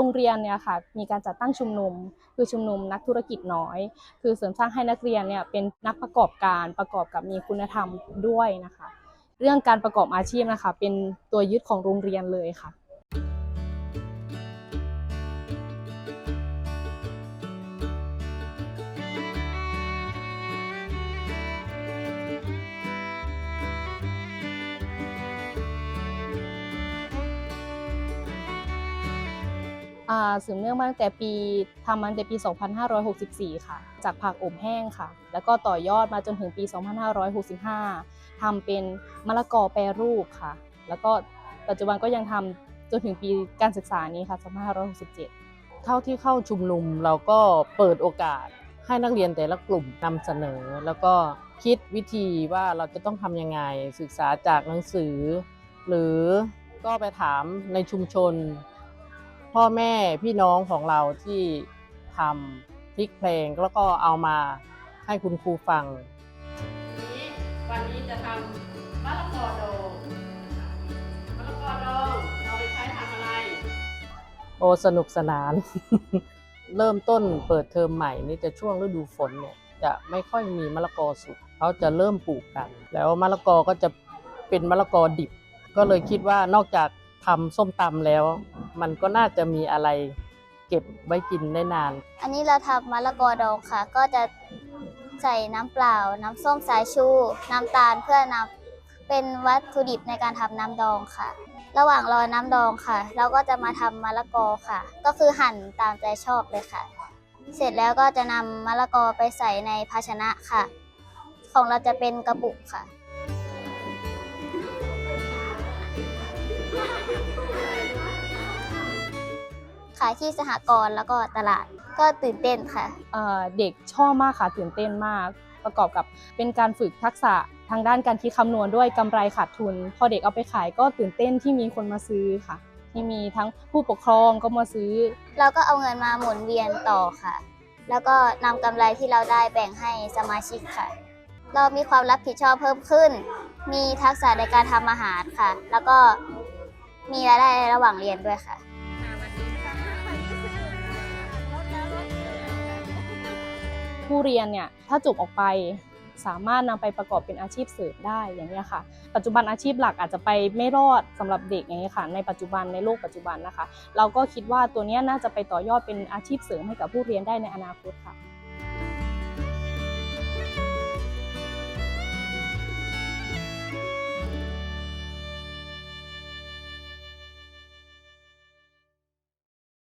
โรงเรียนเนี่ยค่ะมีการจัดตั้งชุมนุม คือชุมนุมนักธุรกิจน้อย คือเสริมสร้างให้นักเรียนเนี่ยเป็นนักประกอบการประกอบกับมีคุณธรรมด้วยนะคะ เรื่องการประกอบอาชีพนะคะ เป็นตัวยึดของโรงเรียนเลยค่ะ สืบเนื่องมาตั้งแต่ปีทำมาตั้งแต่ปี 2564 ค่ะ จากผักอบแห้งค่ะ แล้วก็ต่อยอดมาจนถึงปี 2565ทำเป็นมะละกอแปรรูปค่ะ แล้วก็ปัจจุบันก็ยังทำจนถึงปีการศึกษานี้ค่ะ 2567 เท่าที่เข้าชุมนุมเราก็เปิดโอกาสให้นักเรียนแต่ละกลุ่มนำเสนอ แล้วก็คิดวิธีว่าเราจะต้องทำยังไงศึกษาจากหนังสือ หรือก็ไปถามในชุมชน พ่อแม่พี่น้องของเราที่ทำพลิกเพลงแล้วก็เอามาให้คุณครูฟัง วันนี้จะทำมะละกอดองมะละกอดองเราไปใช้ทำอะไร โอ้สนุกสนาน เริ่มต้นเปิดเทอมใหม่นี่จะช่วงฤดูฝนเนี่ยจะไม่ค่อยมีมะละกอสุกเขาจะเริ่มปลูกกัน แล้วมะละกอก็จะเป็นมะละกอดิบ ก็เลยคิดว่านอกจาก ทำส้มตำแล้ว มันก็น่าจะมีอะไรเก็บไว้กินได้นาน อันนี้เราทำมะละกอดองค่ะ ก็จะใส่น้ำเปล่า น้ำส้มสายชู น้ำตาลเพื่อนำเป็นวัตถุดิบในการทำน้ำดองค่ะ ระหว่างรอน้ำดองค่ะ เราก็จะมาทำมะละกอค่ะ ก็คือหั่นตามใจชอบเลยค่ะ เสร็จแล้วก็จะนำมะละกอไปใส่ในภาชนะค่ะ ของเราจะเป็นกระปุกค่ะ ขายที่สหกรณ์แล้วก็ตลาดก็ตื่นเต้นค่ะ เอ่อเด็กชอบมากค่ะตื่นเต้นมาก ประกอบกับเป็นการฝึกทักษะทางด้านการคิดคำนวณด้วยกำไรขาดทุน พอเด็กเอาไปขายก็ตื่นเต้นที่มีคนมาซื้อค่ะ ที่มีทั้งผู้ปกครองก็มาซื้อ เราก็เอาเงินมาหมุนเวียนต่อค่ะ แล้วก็นำกำไรที่เราได้แบ่งให้สมาชิกค่ะ เรามีความรับผิดชอบเพิ่มขึ้น มีทักษะในการทำอาหารค่ะ แล้วก็มีรายได้ระหว่างเรียนด้วยค่ะ ผู้เรียนเนี่ยถ้าจบออกไปสามารถนำไปประกอบเป็นอาชีพเสริมได้อย่างนี้ค่ะ ปัจจุบันอาชีพหลักอาจจะไปไม่รอดสำหรับเด็กอย่างนี้ค่ะ ในปัจจุบันในโลกปัจจุบันนะคะ เราก็คิดว่าตัวนี้น่าจะไปต่อยอดเป็นอาชีพเสริมให้กับผู้เรียนได้ในอนาคตค่ะ